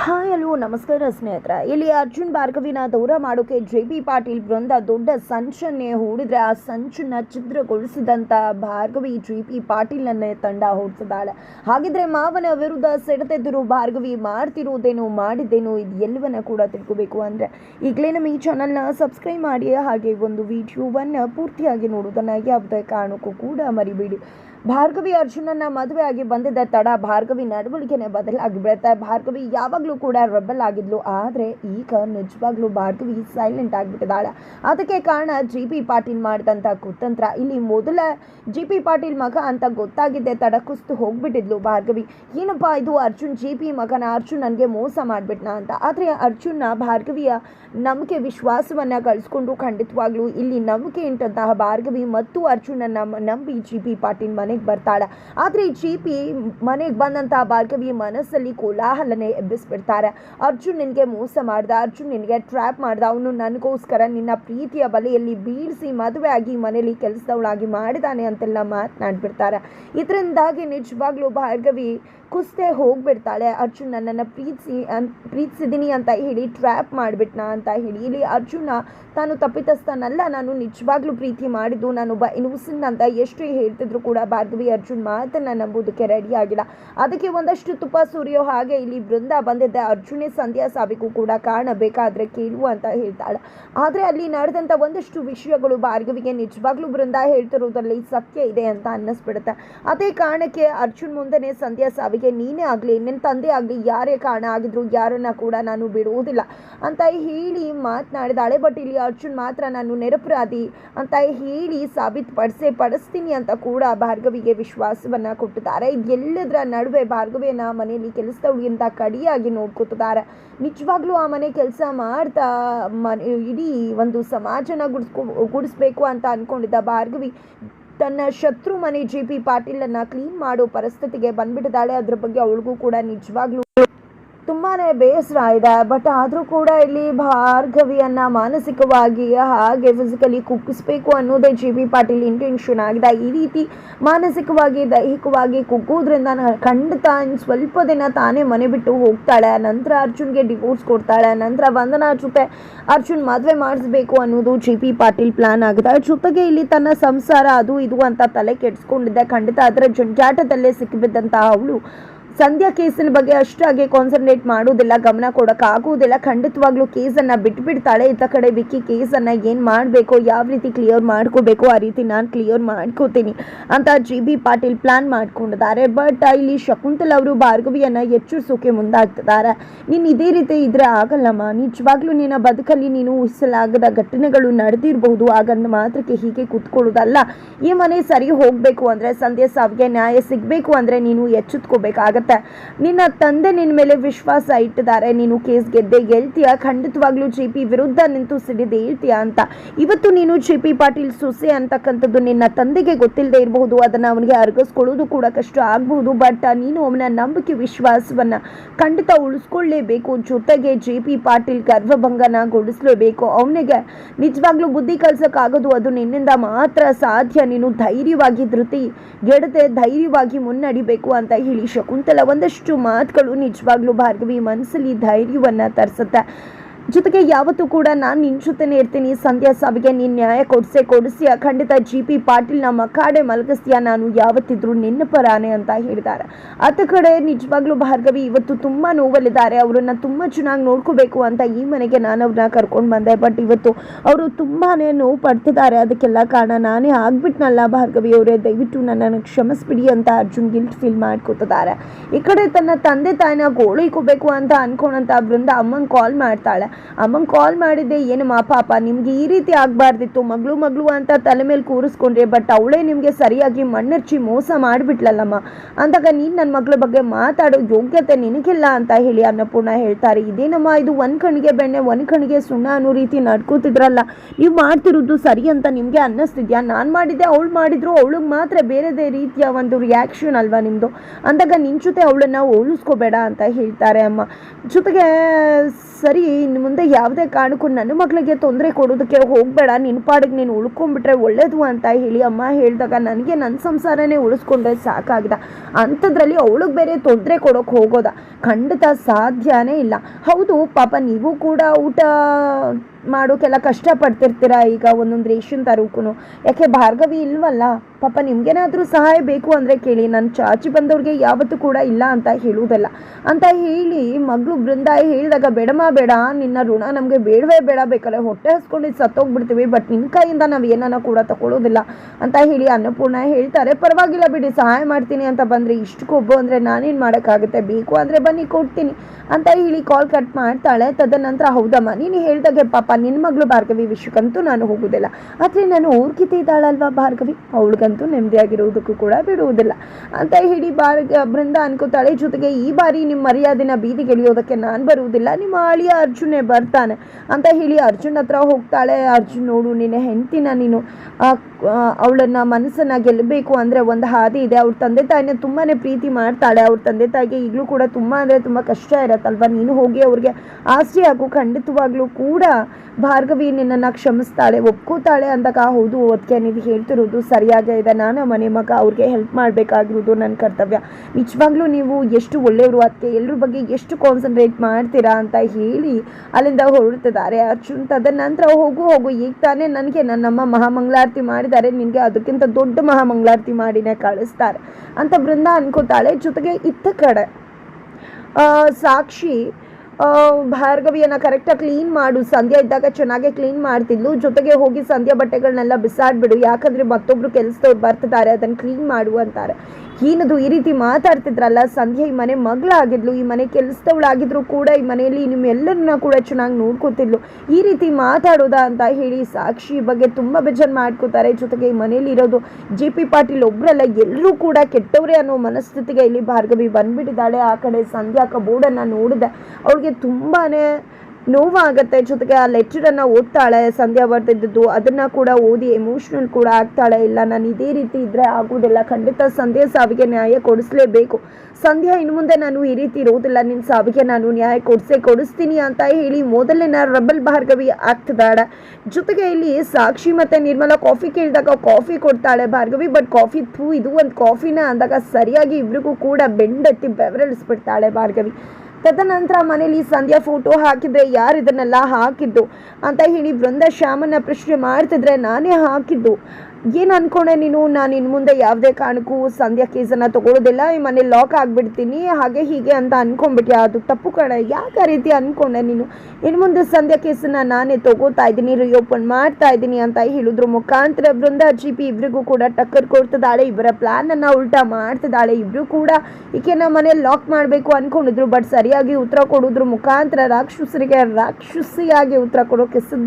Hi hello ನಮಸ್ಕಾರ ಸ್ನೇಹಿತರೆ. ಇಲ್ಲಿ ಅರ್ಜುನ್ ಭಾರ್ಗವಿನ ದೌರ ಮಾಡೋಕೆ ಜೆ ಪಿ ಪಾಟೀಲ್ ಬೃಂದ ದೊಡ್ಡ ಸಂಚನ್ನೇ ಹೂಡಿದ್ರೆ ಆ ಸಂಚನ್ನ ಛಿದ್ರಗೊಳಿಸಿದಂಥ ಭಾರ್ಗವಿ ಜೆ ಪಿ ಪಾಟೀಲ್ನನ್ನೇ ತಂಡ ಹೊಡ್ಸಿದ್ದಾಳೆ. ಹಾಗಿದ್ರೆ ಮಾವನ ವಿರುದ್ಧ ಸೆಡೆತೆದ್ದರು ಭಾರ್ಗವಿ ಮಾಡ್ತಿರೋದೇನು, ಮಾಡಿದ್ದೇನು ಇದು ಎಲ್ಲವನ್ನ ಕೂಡ ತಿಳ್ಕೋಬೇಕು ಅಂದರೆ. ಈಗಲೇ ನಮ್ಮ ಈ ಚಾನಲ್ನ ಸಬ್ಸ್ಕ್ರೈಬ್ ಮಾಡಿ, ಹಾಗೆ ಒಂದು ವಿಡಿಯೋವನ್ನು ಪೂರ್ತಿಯಾಗಿ ನೋಡೋದನ್ನು ಯಾವುದೇ ಕಾರಣಕ್ಕೂ ಕೂಡ ಮರಿಬೇಡಿ. ಭಾರ್ಗವಿ ಅರ್ಜುನನ ಮದುವೆ ಆಗಿ ಬಂದಿದ್ದ ತಡ ಭಾರ್ಗವಿ ನಡವಳಿಕೆನೆ ಬದಲಾಗಿ ಬಿಡುತ್ತೆ ಭಾರ್ಗವಿ ಯಾವಾಗಲೂ ಕೂಡ ರೆಬಲ್ ಆಗಿದ್ಲು. ಆದರೆ ಈಗ ನಿಜವಾಗ್ಲೂ ಭಾರ್ಗವಿ ಸೈಲೆಂಟ್ ಆಗಿಬಿಟ್ಟಿದ್ದಾಳೆ. ಅದಕ್ಕೆ ಕಾರಣ ಜಿ ಪಿ ಪಾಟೀಲ್ ಮಾಡಿದಂಥ ಕುತಂತ್ರ. ಇಲ್ಲಿ ಮೊದಲ ಜಿ ಪಿ ಪಾಟೀಲ್ ಮಗ ಅಂತ ಗೊತ್ತಾಗಿದ್ದೆ ತಡ ಕುಸ್ತು ಹೋಗ್ಬಿಟ್ಟಿದ್ಲು ಭಾರ್ಗವಿ. ಏನಪ್ಪ ಇದು? ಅರ್ಜುನ್ ಜಿ ಪಿ ಮಗನ ಅರ್ಜುನ್ ನನಗೆ ಮೋಸ ಮಾಡಿಬಿಟ್ನ ಅಂತ. ಆದರೆ ಅರ್ಜುನ್ನ ಭಾರ್ಗವಿಯ ನಂಬಿಕೆ ವಿಶ್ವಾಸವನ್ನು ಕಳಿಸ್ಕೊಂಡು ಖಂಡಿತವಾಗ್ಲೂ ಇಲ್ಲಿ ನಂಬಿಕೆ ಇಂಟಂತಹ ಭಾರ್ಗವಿ ಮತ್ತು ಅರ್ಜುನನ್ನ ನಂಬಿ ಜಿ ಪಿ ಪಾಟೀಲ್ ಮನೆಗೆ ಬರ್ತಾಳೆ. ಆದರೆ ಈ ಜೀಪಿ ಮನೆಗೆ ಬಂದಂತಹ ಭಾರ್ಗವಿ ಮನಸ್ಸಲ್ಲಿ ಕೋಲಾಹಲನೆ ಎಬ್ಬಿಸ್ಬಿಡ್ತಾರೆ. ಅರ್ಜುನ್ ನಿನಗೆ ಮೋಸ ಮಾಡ್ದ, ಅರ್ಜುನ್ ನಿನಗೆ ಟ್ರ್ಯಾಪ್ ಮಾಡ್ದ, ಅವನು ನನಗೋಸ್ಕರ ನಿನ್ನ ಪ್ರೀತಿಯ ಬಲೆಯಲ್ಲಿ ಬೀಳಿಸಿ ಮದುವೆ ಆಗಿ ಮನೆಯಲ್ಲಿ ಕೆಲಸದವಳಾಗಿ ಮಾಡಿದಾನೆ ಅಂತೆಲ್ಲ ಮಾತನಾಡ್ಬಿಡ್ತಾರೆ. ಇದರಿಂದಾಗಿ ನಿಜವಾಗ್ಲೂ ಭಾರ್ಗವಿ ಕುಸ್ತೆ ಹೋಗ್ಬಿಡ್ತಾಳೆ. ಅರ್ಜುನ್ ನನ್ನನ್ನು ಪ್ರೀತಿಸಿ ಅನ್ ಪ್ರೀತಿಸಿದ್ದೀನಿ ಅಂತ ಹೇಳಿ ಟ್ರ್ಯಾಪ್ ಮಾಡಿಬಿಟ್ನ ಅಂತ ಹೇಳಿ, ಇಲ್ಲಿ ಅರ್ಜುನ ತಾನು ತಪ್ಪಿತಸ್ಥನಲ್ಲ, ನಾನು ನಿಜವಾಗ್ಲೂ ಪ್ರೀತಿ ಮಾಡಿದ್ದು, ನಾನೊಬ್ಬ ಇನ್ನೂಸನ್ ಅಂತ ಎಷ್ಟು ಹೇಳ್ತಿದ್ರು ಕೂಡ ಭಾರ್ಗವಿ ಅರ್ಜುನ್ ಮಾತನ್ನು ನಂಬುವುದಕ್ಕೆ ರೆಡಿ ಆಗಿಲ್ಲ. ಅದಕ್ಕೆ ಒಂದಷ್ಟು ತುಪ್ಪ ಸುರಿಯೋ ಹಾಗೆ ಇಲ್ಲಿ ಬೃಂದ ಬಂದಿದ್ದ ಅರ್ಜುನೇ ಸಂಧ್ಯಾ ಸಾವಿಗೂ ಕೂಡ ಕಾಣಬೇಕಾದ್ರೆ ಕೇಳು ಅಂತ ಹೇಳ್ತಾಳೆ. ಆದರೆ ಅಲ್ಲಿ ನಡೆದಂಥ ಒಂದಷ್ಟು ವಿಷಯಗಳು ಭಾರ್ಗವಿಗೆ ನಿಜವಾಗ್ಲೂ ಬೃಂದ ಹೇಳ್ತಿರೋದ್ರಲ್ಲಿ ಸತ್ಯ ಇದೆ ಅಂತ ಅನ್ನಿಸ್ಬಿಡುತ್ತೆ. ಅದೇ ಕಾರಣಕ್ಕೆ ಅರ್ಜುನ್ ಮುಂದೆನೆ ಸಂಧ್ಯಾ ಸಾವಿಗೆ, ನೀನೇ ಆಗಲಿ ನಿನ್ನ ತಂದೆ ಆಗಲಿ, ಯಾರೇ ಕಾರಣ ಆಗಿದ್ರು ಯಾರನ್ನ ಕೂಡ ನಾನು ಬಿಡುವುದಿಲ್ಲ ಅಂತ ಹೇಳಿ ಮಾತನಾಡಿದಾಳೆ. ಬಟ್ ಇಲ್ಲಿ ಅರ್ಜುನ್ ಮಾತ್ರ ನಾನು ನಿರಪರಾಧಿ ಅಂತ ಹೇಳಿ ಸಾಬೀತುಪಡಿಸೇ ಪಡಿಸ್ತೀನಿ ಅಂತ ಕೂಡ ಭಾರ್ಗವಿಗೆ ವಿಶ್ವಾಸವನ್ನ ಕೊಟ್ಟಿದ್ದಾರೆ. ಎಲ್ಲದರ ನಡುವೆ ಭಾರ್ಗವಿಯನ್ನ ಮನೆಯಲ್ಲಿ ಕೆಲಸದವಳಿಗಿಂತ ಕಡಿಯಾಗಿ ನೋಡ್ಕೊತಿದ್ದಾರೆ. ನಿಜವಾಗ್ಲೂ ಆ ಮನೆ ಕೆಲಸ ಮಾಡ್ತಾ ಮನೆ, ಇಡೀ ಒಂದು ಸಮಾಜನ ಗುಡಿಸ್ಕೊ, ಗುಡಿಸ್ಬೇಕು ಅಂತ ಅಂದ್ಕೊಂಡಿದ್ದ ಭಾರ್ಗವಿ ತನ್ನ ಶತ್ರು ಮನೆ ಜಿ ಪಿ ಪಾಟೀಲನ್ನ ಕ್ಲೀನ್ ಮಾಡೋ ಪರಿಸ್ಥಿತಿಗೆ ಬಂದ್ಬಿಟ್ಟಿದ್ದಾಳೆ. ಅದ್ರ ಬಗ್ಗೆ ಅವಳಿಗೂ ಕೂಡ ನಿಜವಾಗ್ಲೂ ತುಂಬಾನೇ ಬೇಸರ ಇದೆ ಬಟ್ ಆದರೂ ಕೂಡ ಇಲ್ಲಿ ಭಾರ್ಗವಿಯನ್ನು ಮಾನಸಿಕವಾಗಿ ಹಾಗೆ ಫಿಸಿಕಲಿ ಕುಗ್ಗಿಸ್ಬೇಕು ಅನ್ನೋದೇ ಜಿ ಬಿ ಪಾಟೀಲ್ ಇಂಟೆನ್ಷನ್ ಆಗಿದೆ. ಈ ರೀತಿ ಮಾನಸಿಕವಾಗಿ, ದೈಹಿಕವಾಗಿ ಕುಗ್ಗೋದ್ರಿಂದ ಖಂಡಿತ ಸ್ವಲ್ಪ ದಿನ ತಾನೇ ಮನೆ ಬಿಟ್ಟು ಹೋಗ್ತಾಳೆ. ನಂತರ ಅರ್ಜುನ್ಗೆ ಡಿವೋರ್ಸ್ ಕೊಡ್ತಾಳೆ. ನಂತರ ವಂದನಾ ಜೊತೆ ಅರ್ಜುನ್ ಮದುವೆ ಮಾಡಿಸ್ಬೇಕು ಅನ್ನೋದು ಜಿ ಪಿ ಪಾಟೀಲ್ ಪ್ಲಾನ್ ಆಗಿದೆ. ಜೊತೆಗೆ ಇಲ್ಲಿ ತನ್ನ ಸಂಸಾರ ಅದು ಇದು ಅಂತ ತಲೆ ಕೆಡಿಸ್ಕೊಂಡಿದ್ದೆ. ಖಂಡಿತ ಅದರ ಜಂಜಾಟದಲ್ಲೇ ಸಿಕ್ಕಿಬಿದ್ದಂತಹ ಅವಳು. ಸಂಧ್ಯಾ ಕೇಸಿನ ಬಗ್ಗೆ ಅಷ್ಟಾಗಿ ಕಾನ್ಸಂಟ್ರೇಟ್ ಮಾಡೋದಿಲ್ಲ ಗಮನ ಕೊಡೋಕ್ಕಾಗೋದಿಲ್ಲ ಖಂಡಿತವಾಗ್ಲೂ ಕೇಸನ್ನು ಬಿಟ್ಬಿಡ್ತಾಳೆ. ಇತ್ತ ಕಡೆ ವಿಕ್ಕಿ ಕೇಸನ್ನು ಏನು ಮಾಡಬೇಕು, ಯಾವ ರೀತಿ ಕ್ಲಿಯರ್ ಮಾಡ್ಕೋಬೇಕು, ಆ ರೀತಿ ನಾನು ಕ್ಲಿಯರ್ ಮಾಡ್ಕೋತೀನಿ ಅಂತ ಜಿ ಬಿ ಪಾಟೀಲ್ ಪ್ಲಾನ್ ಮಾಡ್ಕೊಂಡಿದ್ದಾರೆ. ಬಟ್ ಇಲ್ಲಿ ಶಕುಂತಲ್ ಅವರು ಭಾರ್ಗವಿಯನ್ನು ಎಚ್ಚರಿಸೋಕೆ ಮುಂದಾಗ್ತಿದ್ದಾರೆ. ನೀನು ಇದೇ ರೀತಿ ಇದ್ರೆ ಆಗಲ್ಲಮ್ಮ. ನಿಜವಾಗ್ಲೂ ನಿನ್ನ ಬದುಕಲ್ಲಿ ನೀನು ಊಹಿಸಲಾಗದ ಘಟನೆಗಳು ನಡೆದಿರಬಹುದು ಹಾಗಂದ ಮಾತ್ರಕ್ಕೆ ಹೀಗೆ ಕೂತ್ಕೊಳ್ಳೋದಲ್ಲ. ಈ ಮನೆ ಸರಿ ಹೋಗಬೇಕು ಅಂದರೆ, ಸಂಧ್ಯಾ ಸಾವಿಗೆ ನ್ಯಾಯ ಸಿಗಬೇಕು ಅಂದರೆ ನೀನು ಎಚ್ಚೆತ್ಕೋಬೇಕಾಗತ್ತೆ ನಿನ್ನ ತಂದೆ ನಿನ್ನ ಮೇಲೆ ವಿಶ್ವಾಸ ಇಟ್ಟಿದ್ದಾರೆ. ನೀನು ಕೇಸ್ ಗೆದ್ದೆ, ಗೆಲ್ತೀಯ, ಖಂಡಿತವಾಗ್ಲೂ ಜೆ ಪಿ ವಿರುದ್ಧ ನಿಂತು ಸಿಡಿದೆ ಹೇಳ್ತೀಯ ಅಂತ. ಇವತ್ತು ನೀನು ಜೆ ಪಿ ಪಾಟೀಲ್ ಸೊಸೆ ಅಂತಕ್ಕಂಥದ್ದು ನಿನ್ನ ತಂದೆಗೆ ಗೊತ್ತಿಲ್ಲದೆ ಇರಬಹುದು. ಅದನ್ನು ಅವನಿಗೆ ಅರ್ಗಿಸ್ಕೊಳ್ಳೋದು ಕೂಡ ಕಷ್ಟ ಆಗಬಹುದು. ಬಟ್ ನೀನು ಅವನ ನಂಬಿಕೆ, ವಿಶ್ವಾಸವನ್ನ ಖಂಡಿತ ಉಳಿಸ್ಕೊಳ್ಳೇಬೇಕು. ಜೊತೆಗೆ ಜೆ ಪಿ ಪಾಟೀಲ್ ಗರ್ವಭಂಗನಗೊಳಿಸಲೇಬೇಕು. ಅವನಿಗೆ ನಿಜವಾಗ್ಲೂ ಬುದ್ಧಿ ಕಲ್ಸಕ್ಕಾಗೋದು ಅದು ನಿನ್ನಿಂದ ಮಾತ್ರ ಸಾಧ್ಯ. ನೀನು ಧೈರ್ಯವಾಗಿ ಧೃತಿ ಗೆಡದೆ ಧೈರ್ಯವಾಗಿ ಮುನ್ನಡಿಬೇಕು ಅಂತ ಹೇಳಿ ಶಕುಂತಲ ಒಂದಷ್ಟು ಮಾತುಗಳು ನಿಜವಾಗ್ಲೂ ಭಾರ್ಗವಿ ಮನಸ್ಸಲ್ಲಿ ಧೈರ್ಯವನ್ನು ತರಿಸುತ್ತೆ. ಜೊತೆಗೆ ಯಾವತ್ತೂ ಕೂಡ ನಾನು ನಿನ್ನ ಜೊತೆನೇ ಇರ್ತೀನಿ. ಸಂಧ್ಯಾ ಸಾವಿಗೆ ನೀನು ನ್ಯಾಯ ಕೊಡಿಸೇ ಕೊಡಿಸಿಯ ಖಂಡಿತ ಜಿ ಪಿ ಪಾಟೀಲ್ ನಮ್ಮ ಕಾಡೆ ಮಲಗಿಸ್ತೀಯ ನಾನು ಯಾವತ್ತಿದ್ರು ನಿನ್ನ ಪರಾನೆ ಅಂತ ಹೇಳಿದ್ದಾರೆ. ಆತ ಕಡೆ ನಿಜವಾಗ್ಲೂ ಭಾರ್ಗವಿ ಇವತ್ತು ತುಂಬ ನೋವಲ್ಲಿದ್ದಾರೆ. ಅವರನ್ನ ತುಂಬ ಚೆನ್ನಾಗಿ ನೋಡ್ಕೋಬೇಕು ಅಂತ ಈ ಮನೆಗೆ ನಾನು ಅವ್ರನ್ನ ಕರ್ಕೊಂಡು ಬಂದೆ. ಬಟ್ ಇವತ್ತು ಅವರು ತುಂಬಾ ನೋವು ಪಡ್ತಿದ್ದಾರೆ. ಅದಕ್ಕೆಲ್ಲ ಕಾರಣ ನಾನೇ ಆಗ್ಬಿಟ್ನಲ್ಲ ಭಾರ್ಗವಿ ಅವರೇ. ದಯವಿಟ್ಟು ನನ್ನನ್ನು ಕ್ಷಮಿಸ್ಬಿಡಿ ಅಂತ ಅರ್ಜುನ್ ಗಿಲ್ಟ್ ಫೀಲ್ ಮಾಡ್ಕೋತಿದ್ದಾರೆ. ಈ ಕಡೆ ತನ್ನ ತಂದೆ ತಾಯಿನ ಗೋಳೈಕೋಬೇಕು ಅಂತ ಅನ್ಕೊಂಡಂತ ಬೃಂದ ಅಮ್ಮನ ಕಾಲ್ ಮಾಡ್ತಾಳೆ. ಅಮ್ಮಂಗೆ ಕಾಲ್ ಮಾಡಿದ್ದೆ ಮಾ ಪಾಪ, ನಿಮ್ಗೆ ಈ ರೀತಿ ಆಗಬಾರ್ದಿತ್ತು, ಮಗಳು ಮಗಳು ಅಂತ ತಲೆ ಮೇಲೆ ಕೂರಿಸ್ಕೊಂಡ್ರೆ ಬಟ್ ಅವಳೇ ನಿಮಗೆ ಸರಿಯಾಗಿ ಮಣ್ಣರ್ಚಿ ಮೋಸ ಮಾಡಿಬಿಟ್ಲಲ್ಲಮ್ಮ. ಅಂದಾಗ ನೀನು ನನ್ನ ಮಗಳ ಬಗ್ಗೆ ಮಾತಾಡೋ ಯೋಗ್ಯತೆ ನಿನಗಿಲ್ಲ ಅಂತ ಹೇಳಿ ಅನ್ನಪೂರ್ಣ ಹೇಳ್ತಾರೆ. ಇದೇನಮ್ಮ, ಇದು ಒಂದು ಕಣ್ಣಿಗೆ ಬೆಣ್ಣೆ, ಒಂದು ಕಣ್ಣಿಗೆ ಸುಣ್ಣ ಅನ್ನೋ ರೀತಿ ನಡ್ಕೋತಿದ್ರಲ್ಲ, ನೀವು ಮಾಡ್ತಿರೋದು ಸರಿ ಅಂತ ನಿಮಗೆ ಅನ್ನಿಸ್ತಿದ್ಯಾ? ನಾನು ಮಾಡಿದ್ದೆ, ಅವಳು ಮಾಡಿದ್ರು, ಅವಳಿಗೆ ಮಾತ್ರ ಬೇರೆದೇ ರೀತಿಯ ಒಂದು ರಿಯಾಕ್ಷನ್ ಅಲ್ವಾ ನಿಮ್ಮದು ಅಂದಾಗ ನಿನ್ನ ಜೊತೆ ಅವಳನ್ನು ಹೋಲಿಸ್ಕೋಬೇಡ ಅಂತ ಹೇಳ್ತಾರೆ ಅಮ್ಮ. ಜೊತೆಗೆ, ಸರಿ ಇನ್ನು ಮುಂದೆ ಯಾವುದೇ ಕಾರಣಕ್ಕೂ ನನ್ನ ಮಗಳಿಗೆ ತೊಂದರೆ ಕೊಡೋದಕ್ಕೆ ಹೋಗಬೇಡ. ನಿನ್ನ ಪಾಡಿಗೆ ನೀನು ಉಳ್ಕೊಂಡ್ಬಿಟ್ರೆ ಒಳ್ಳೇದು ಅಂತ ಹೇಳಿ ಅಮ್ಮ ಹೇಳಿದಾಗ ನನಗೆ ನನ್ನ ಸಂಸಾರನೇ ಉಳಿಸ್ಕೊಂಡ್ರೆ ಸಾಕಾಗಿದೆ. ಅಂಥದ್ರಲ್ಲಿ ಅವಳಿಗೆ ಬೇರೆ ತೊಂದರೆ ಕೊಡೋಕೆ ಹೋಗೋದ. ಖಂಡಿತ ಸಾಧ್ಯನೇ ಇಲ್ಲ. ಹೌದು, ಪಾಪ ನೀವು ಕೂಡ ಊಟ ಮಾಡೋಕ್ಕೆಲ್ಲ ಕಷ್ಟಪಡ್ತಿರ್ತೀರ ಈಗ ಒಂದೊಂದು ರೇಷನ್ ತರೋಕ್ಕೂ ಯಾಕೆ ಭಾರ್ಗವಿ ಇಲ್ವಲ್ಲ? ಪಾಪ ನಿಮ್ಗೇನಾದರೂ ಸಹಾಯ ಬೇಕು ಅಂದರೆ ಕೇಳಿ. ನಾನು ಚಾಚಿ ಬಂದವ್ರಿಗೆ ಯಾವತ್ತೂ ಕೂಡ ಇಲ್ಲ ಅಂತ ಹೇಳುವುದಲ್ಲ. ಅಂತ ಹೇಳಿ ಮಗಳು ಬೃಂದ ಹೇಳಿದಾಗ, ಬೇಡಮ್ಮ, ಬೇಡ. ನಿನ್ನ ಋಣ ನಮಗೆ ಬೇಡವೇ ಬೇಡ ಬೇಕಾದ್ರೆ ಹೊಟ್ಟೆ ಹಸ್ಕೊಂಡು ಸತ್ತೋಗ್ಬಿಡ್ತೀವಿ ಬಟ್ ನಿನ್ನ ಕೈಯಿಂದ ನಾವು ಏನನ್ನ ಕೂಡ ತಗೊಳ್ಳೋದಿಲ್ಲ ಅಂತ ಹೇಳಿ ಅನ್ನಪೂರ್ಣ ಹೇಳ್ತಾರೆ. ಪರವಾಗಿಲ್ಲ ಬಿಡಿ, ಸಹಾಯ ಮಾಡ್ತೀನಿ ಅಂತ ಬಂದರೆ ಇಷ್ಟು ಕೊಬ್ಬು ಅಂದರೆ ನಾನೇನು ಮಾಡೋಕ್ಕಾಗುತ್ತೆ? ಬೇಕು ಅಂದರೆ ಬನ್ನಿ, ಕೊಡ್ತೀನಿ ಅಂತ ಹೇಳಿ ಕಾಲ್ ಕಟ್ ಮಾಡ್ತಾಳೆ. ತದನಂತರ, ಹೌದಮ್ಮ, ನೀನು ಹೇಳ್ದಾಗೆ ಪಾಪ ನಿನ್ನ ಮಗಳು ಭಾರ್ಗವಿ ವಿಶ್ವಕ್ಕಂತೂ ನಾನು ಹೋಗೋದಿಲ್ಲ. ಆದರೆ ನಾನು ಊರ್ಕಿತಿ ಇದ್ದಾಳಲ್ವಾ ಭಾರ್ಗವಿ? ಅವಳಿಗಂತೂ ನೆಮ್ಮದಿಯಾಗಿರೋದಕ್ಕೂ ಕೂಡ ಬಿಡುವುದಿಲ್ಲ ಅಂತ ಹೇಳಿ ಭಾರ್ಗ, ಬೃಂದ ಅನ್ಕೋತಾಳೆ. ಜೊತೆಗೆ ಈ ಬಾರಿ ನಿಮ್ಮ ಮರ್ಯಾದೆನ ಬೀದಿಗೆಳೆಯೋದಕ್ಕೆ ನಾನು ಬರುವುದಿಲ್ಲ. ನಿಮ್ಮ ಅಳಿಯ ಅರ್ಜುನೇ ಬರ್ತಾನೆ ಅಂತ ಹೇಳಿ ಅರ್ಜುನ್ ಹತ್ರ ಹೋಗ್ತಾಳೆ. ಅರ್ಜುನ್ ನೋಡು, ನಿನ್ನ ಹೆಂಡ್ತಿನ ನೀನು ಅವಳನ್ನ ಮನಸ್ಸನ್ನು ಗೆಲ್ಲಬೇಕು ಅಂದರೆ ಒಂದು ಹಾದಿ ಇದೆ. ಅವ್ರ ತಂದೆ ತಾಯಿನ ತುಂಬಾ ಪ್ರೀತಿ ಮಾಡ್ತಾಳೆ. ಅವ್ರ ತಂದೆ ತಾಯಿಗೆ ಈಗಲೂ ಕೂಡ ತುಂಬ ಅಂದರೆ ತುಂಬ ಕಷ್ಟ ಇರತ್ತಲ್ವ? ನೀನು ಹೋಗಿ ಅವ್ರಿಗೆ ಆಸ್ತಿ ಆಗು ಖಂಡಿತವಾಗ್ಲೂ ಕೂಡ ಭಾರ್ಗವಿ ನಿನ್ನನ್ನು ಕ್ಷಮಿಸ್ತಾಳೆ, ಒಪ್ಕೋತಾಳೆ ಅಂದಾಗ, ಹೌದು ಅದಕ್ಕೆ ನೀವು ಹೇಳ್ತಿರೋದು ಸರಿಯಾಗೇ ಇದೆ. ನಾನು ಮನೆ ಮಗ, ಅವ್ರಿಗೆ ಹೆಲ್ಪ್ ಮಾಡಬೇಕಾಗಿರೋದು ನನ್ನ ಕರ್ತವ್ಯ. ನಿಜವಾಗ್ಲೂ ನೀವು ಎಷ್ಟು ಒಳ್ಳೆಯವರು ಅದಕ್ಕೆ ಎಲ್ಲರ ಬಗ್ಗೆ ಎಷ್ಟು ಕಾನ್ಸಂಟ್ರೇಟ್ ಮಾಡ್ತೀರಾ? ಅಂತ ಹೇಳಿ ಅಲ್ಲಿಂದ ಹೊರಡ್ತಿದ್ದಾರೆ. ಅರ್ಜುನ್ ತದನಂತರ ಹೋಗು ಹೋಗು ಈಗ ತಾನೇ ನನಗೆ ನನ್ನಮ್ಮ ಮಹಾಮಂಗಳಾರತಿ ಮಾಡಿದ್ದಾರೆ. ನಿನಗೆ ಅದಕ್ಕಿಂತ ದೊಡ್ಡ ಮಹಾಮಂಗಳಾರತಿ ಮಾಡಿನೇ ಕಳಿಸ್ತಾರೆ ಅಂತ ಬೃಂದ ಅನ್ಕೋತಾಳೆ. ಜೊತೆಗೆ ಇತ್ತ ಕಡೆ ಸಾಕ್ಷಿ ಭಾರ್ಗವಿಯನ್ನ ಕರೆಕ್ಟಾಗಿ ಕ್ಲೀನ್ ಮಾಡು. ಸಂಧ್ಯಾ ಇದ್ದಾಗ ಚೆನ್ನಾಗಿ ಕ್ಲೀನ್ ಮಾಡ್ತಿದ್ಲು. ಜೊತೆಗೆ ಹೋಗಿ ಸಂಧ್ಯಾ ಬಟ್ಟೆಗಳನ್ನೆಲ್ಲ ಬಿಸಾಡ್ಬಿಡು. ಯಾಕಂದರೆ ಮತ್ತೊಬ್ಬರು ಕೆಲಸದವ್ರು ಬರ್ತಿದ್ದಾರೆ. ಅದನ್ನು ಕ್ಲೀನ್ ಮಾಡು ಅಂತಾರೆ. ಏನದು ಈ ರೀತಿ ಮಾತಾಡ್ತಿದ್ರಲ್ಲ, ಸಂಧ್ಯಾ ಈ ಮನೆ ಮಗಳಾಗಿದ್ಲು, ಈ ಮನೆ ಕೆಲಸದವಳಾಗಿದ್ರು ಕೂಡ ಈ ಮನೆಯಲ್ಲಿ ನಿಮ್ಮೆಲ್ಲರನ್ನ ಕೂಡ ಚೆನ್ನಾಗಿ ನೋಡ್ಕೋತಿದ್ಲು. ಈ ರೀತಿ ಮಾತಾಡೋದಾ ಅಂತ ಹೇಳಿ ಸಾಕ್ಷಿ ಬಗ್ಗೆ ತುಂಬ ಬೇಜಾರು ಮಾಡ್ಕೋತಾರೆ. ಜೊತೆಗೆ ಈ ಮನೆಯಲ್ಲಿ ಇರೋದು ಜೆ ಪಿ ಪಾಟೀಲ್ ಒಬ್ಬರಲ್ಲ ಎಲ್ಲರೂ ಕೂಡ ಕೆಟ್ಟವರೇ ಅನ್ನೋ ಮನಸ್ಥಿತಿಗೆ ಇಲ್ಲಿ ಭಾರ್ಗವಿ ಬಂದ್ಬಿಟ್ಟಿದ್ದಾಳೆ. ಆ ಕಡೆ ಸಂಧ್ಯಾ ಕಬೋರ್ಡನ್ನು ನೋಡಿದೆ. ಅವಳಿಗೆ ತುಂಬಾನೇ ನೋವಾಗತ್ತೆ ಜೊತೆಗೆ ಆ ಲೆಟರನ್ನು ಓದ್ತಾಳೆ. ಸಂಧ್ಯಾ ಬರ್ತಿದ್ದದ್ದು ಅದನ್ನು ಕೂಡ ಓದಿ ಎಮೋಷ್ನಲ್ ಕೂಡ ಆಗ್ತಾಳೆ. ಇಲ್ಲ, ನಾನು ಇದೇ ರೀತಿ ಇದ್ದರೆ ಆಗೋದಿಲ್ಲ ಖಂಡಿತ ಸಂಧ್ಯಾ ಸಾವಿಗೆ ನ್ಯಾಯ ಕೊಡಿಸ್ಲೇಬೇಕು. ಸಂಧ್ಯಾ, ಇನ್ನು ಮುಂದೆ ನಾನು ಈ ರೀತಿ ಇರೋದಿಲ್ಲ. ನಿನ್ನ ಸಾವಿಗೆ ನಾನು ನ್ಯಾಯ ಕೊಡಿಸೇ ಕೊಡಿಸ್ತೀನಿ ಅಂತ ಹೇಳಿ ಮೊದಲಿನ ರಬಲ್ ಭಾರ್ಗವಿ ಆಗ್ತಿದ್ದಾಳೆ. ಜೊತೆಗೆ ಇಲ್ಲಿ ಸಾಕ್ಷಿ ಮತ್ತು ನಿರ್ಮಲಾ ಕಾಫಿ ಕೇಳಿದಾಗ ಕಾಫಿ ಕೊಡ್ತಾಳೆ ಭಾರ್ಗವಿ. ಬಟ್ ಕಾಫಿ ಥೂ ಇದು ಒಂದು ಕಾಫಿನ ಅಂದಾಗ ಸರಿಯಾಗಿ ಇಬ್ರಿಗೂ ಕೂಡ ಬೆಂಡತ್ತಿ ಬೆವರಳಿಸ್ಬಿಡ್ತಾಳೆ ಭಾರ್ಗವಿ. ತದನಂತರ ಮನೇಲಿ ಸಂಧ್ಯಾ ಫೋಟೋ ಹಾಕಿದ್ರೆ ಯಾರು ಇದನ್ನೆಲ್ಲ ಹಾಕಿದ್ದು? ಅಂತ ಹೇಳಿ ವೃಂದ ಶ್ಯಾಮನ್ನ ಪ್ರಶ್ನೆ ಮಾಡ್ತಿದ್ರೆ ನಾನೇ ಹಾಕಿದ್ದು. ಏನು ಅನ್ಕೊಂಡೆ ನೀನು? ನಾನು ಇನ್ನು ಮುಂದೆ ಯಾವುದೇ ಕಾರಣಕ್ಕೂ ಸಂಧ್ಯಾ ಕೇಸನ್ನು ತಗೊಳ್ಳೋದಿಲ್ಲ ಈ ಮನೆ ಲಾಕ್ ಆಗಿಬಿಡ್ತೀನಿ. ಹಾಗೆ ಹೀಗೆ ಅಂತ ಅನ್ಕೊಂಡ್ಬಿಟ್ಯಾ? ಅದು ತಪ್ಪು ಕಣ. ಯಾಕೆ ಆ ರೀತಿ ಅನ್ಕೊಂಡೆ ನೀನು? ಇನ್ನು ಮುಂದೆ ಸಂಧ್ಯಾ ಕೇಸನ್ನು ನಾನೇ ತಗೋತಾ ಇದ್ದೀನಿ ರಿಓಪನ್ ಮಾಡ್ತಾ ಇದ್ದೀನಿ ಅಂತ ಹೇಳಿದ್ರು ಮುಖಾಂತರ ಬೃಂದ ಜಿ ಪಿ ಇಬ್ಬರಿಗೂ ಕೂಡ ಟಕ್ಕರ್ ಕೊಡ್ತಿದ್ದಾಳೆ. ಇವರ ಪ್ಲ್ಯಾನನ್ನು ಉಲ್ಟಾ ಮಾಡ್ತಿದ್ದಾಳೆ. ಇಬ್ರು ಕೂಡ ಈಕೆನ ಮನೆ ಲಾಕ್ ಮಾಡಬೇಕು ಅನ್ಕೊಂಡಿದ್ರು ಬಟ್ ಸರಿಯಾಗಿ ಉತ್ತರ ಕೊಡೋದ್ರ ಮುಖಾಂತರ ರಾಕ್ಷಸರಿಗೆ, ರಾಕ್ಷಸಿಯಾಗಿ ಉತ್ತರ ಕೊಡೋಕೆ ಸಿದ್ಧ